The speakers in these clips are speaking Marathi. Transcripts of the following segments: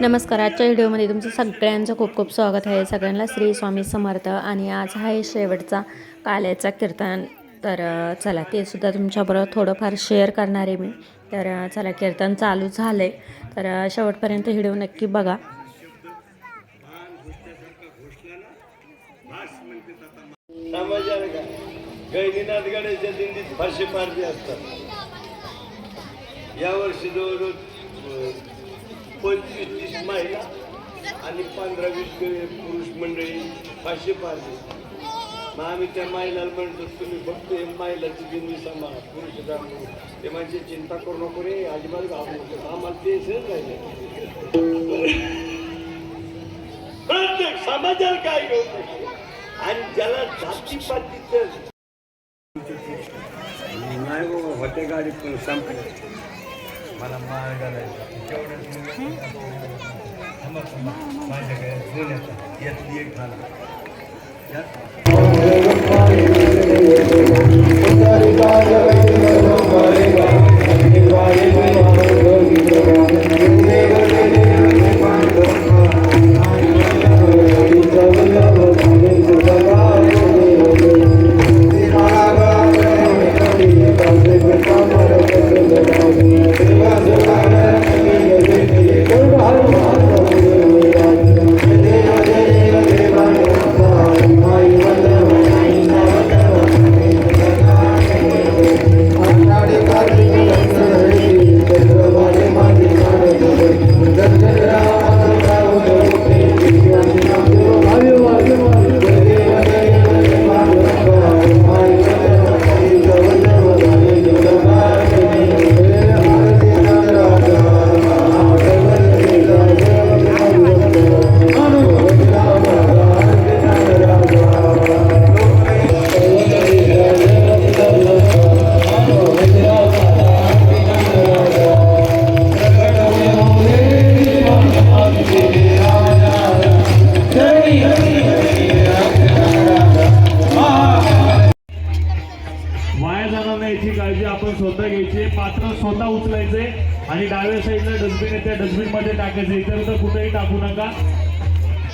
नमस्कार आजच्या व्हिडिओमध्ये तुमचं सगळ्यांचं खूप खूप स्वागत आहे. सगळ्यांना श्री स्वामी समर्थ आणि आज आहे शेवटचा काल्याचा कीर्तन. तर चला ते सुद्धा तुमच्याबरोबर थोडंफार शेअर करणार आहे मी. तर चला कीर्तन चालू झालं आहे तर शेवटपर्यंत व्हिडिओ नक्की बघा. गैनीनाथ दिंडीत असतात. जवळजवळ पंचवीस तीस महिला आणि पंधरा वीस पुरुष मंडळी पाचशे पारधी मग आम्ही त्या महिलाला म्हणतो तुम्ही फक्त महिलाची जिंदगी सांभाळा पुरुष जाणून ते माझी चिंता करू नको रे अजिबात घाबरू नको आम्हाला ते सहज राहिले प्रत्येक समाजाला काय घेऊ आणि ज्याला जातीपातीचं नाही बाबा होते गाडी पण संपली. मला माळ घालायचा माझ्याकडे सोन्याचा यातली एक घाला स्वतः घ्यायचे पात्र स्वतः उचलायचे आणि डाव्या साईडला डस्टबिन आहे त्या डस्टबिनमध्ये टाकायचे. इतर तर कुठेही टाकू नका.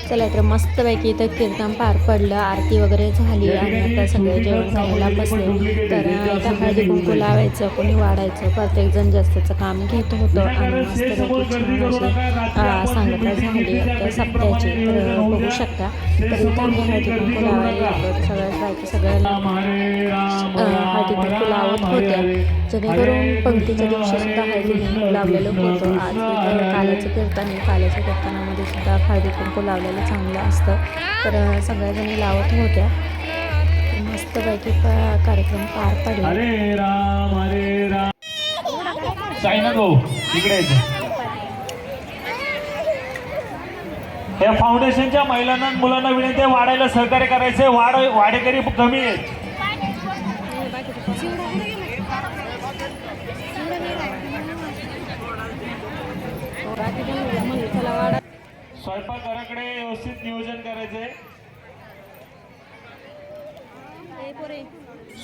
चला तर मस्तपैकी इथं कीर्तन पार पडलं आरती वगैरे झाली आणि आता सगळे जेवण खायला बसले. तर इथं हळदी कुंकू लावायचं कोणी वाढायचं प्रत्येकजण जास्तचं काम घेत होतं आणि मस्तपैकी सांगता झाली आता सप्त्याची. तर बघू शकता. तर इथं आम्ही हळदी कुंकू लावायला लागलो सगळ्याच बायका सगळ्याला हळदी कुंकू लावत होत्या. जेणेकरून पंक्तीच्या दिवशी सुद्धा हळदी कुंकू लावलेलं होतं. आज इथं काल्याचं कीर्तन आहे. काल्याच्या कीर्तनामध्ये सुद्धा हळदी कुंकू लावलेलं चांगलं असतं. तर सगळ्याजणी लावत होत्या. मस्तपैकी कार्यक्रम पार पडला. अरे राम अरे राम. साईनाथ भाऊ इकडे या. फाउंडेशनच्या महिलांना मुलांना विनंती वाढायला सहकार्य करायचे वाढ वाढेकरी कमी आहेत. व्यवस्थित नियोजन करायचंय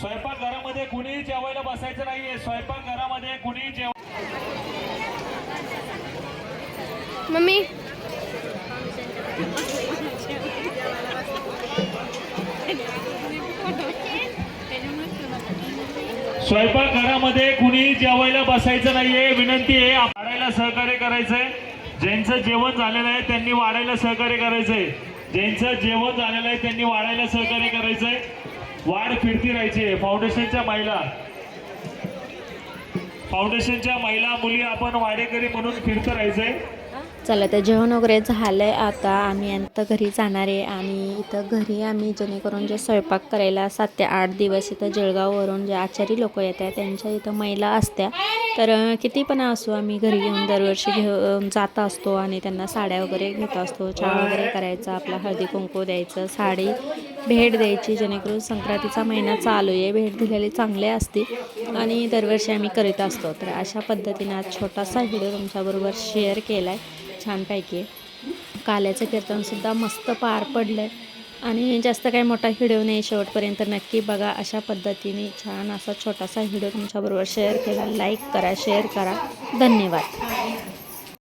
स्वयंपाकघरामध्ये कुणीही जेवायला बसायचं नाहीये. स्वयंपाकघरामध्ये कुणीही जेव मम्मी. स्वयंपाकघरामध्ये कुणीही जेवायला बसायचं नाहीये. विनंती आहे वाढायला सहकार्य करायचंय. ज्यांचं जेवण झालेलं आहे त्यांनी वाढायला सहकार्य करायचंय. ज्यांचं जेवण झालेलं आहे त्यांनी वाढायला सहकार्य करायचंय. वाढ फिरती राहायची आहे. फाउंडेशनच्या महिला. फाउंडेशनच्या महिला मुली आपण वाडेकरी म्हणून फिरत राहायचंय. चला तर जेवण वगैरे झालं आहे आता. आम्ही आता घरी जाणार आहे आणि इथं घरी आम्ही जेणेकरून जे स्वयंपाक करायला सात ते आठ दिवस इथं जळगाववरून जे आचारी लोक येतात त्यांच्या इथं महिला असत्या. तर किती पण असो आम्ही घरी येऊन दरवर्षी घेऊन जात असतो आणि त्यांना साड्या वगैरे घेत असतो. चहा वगैरे करायचा आपला हळदी कुंकू द्यायचं साडी भेट द्यायची. जेणेकरून संक्रांतीचा महिना चालू आहे भेट दिलेली चांगले असते आणि दरवर्षी आम्ही करीत असतो. तर अशा पद्धतीनं आज छोटासा व्हिडिओ तुमच्याबरोबर शेअर केला आहे छानपैकी. काल्याचं कीर्तनसुद्धा मस्त पार पडलं आहे आणि जास्त काही मोठा व्हिडिओ नाही शेवटपर्यंत. नक्की बघा अशा पद्धतीने छान असा छोटासा व्हिडिओ तुमच्याबरोबर शेअर केला. लाईक करा शेअर करा. धन्यवाद.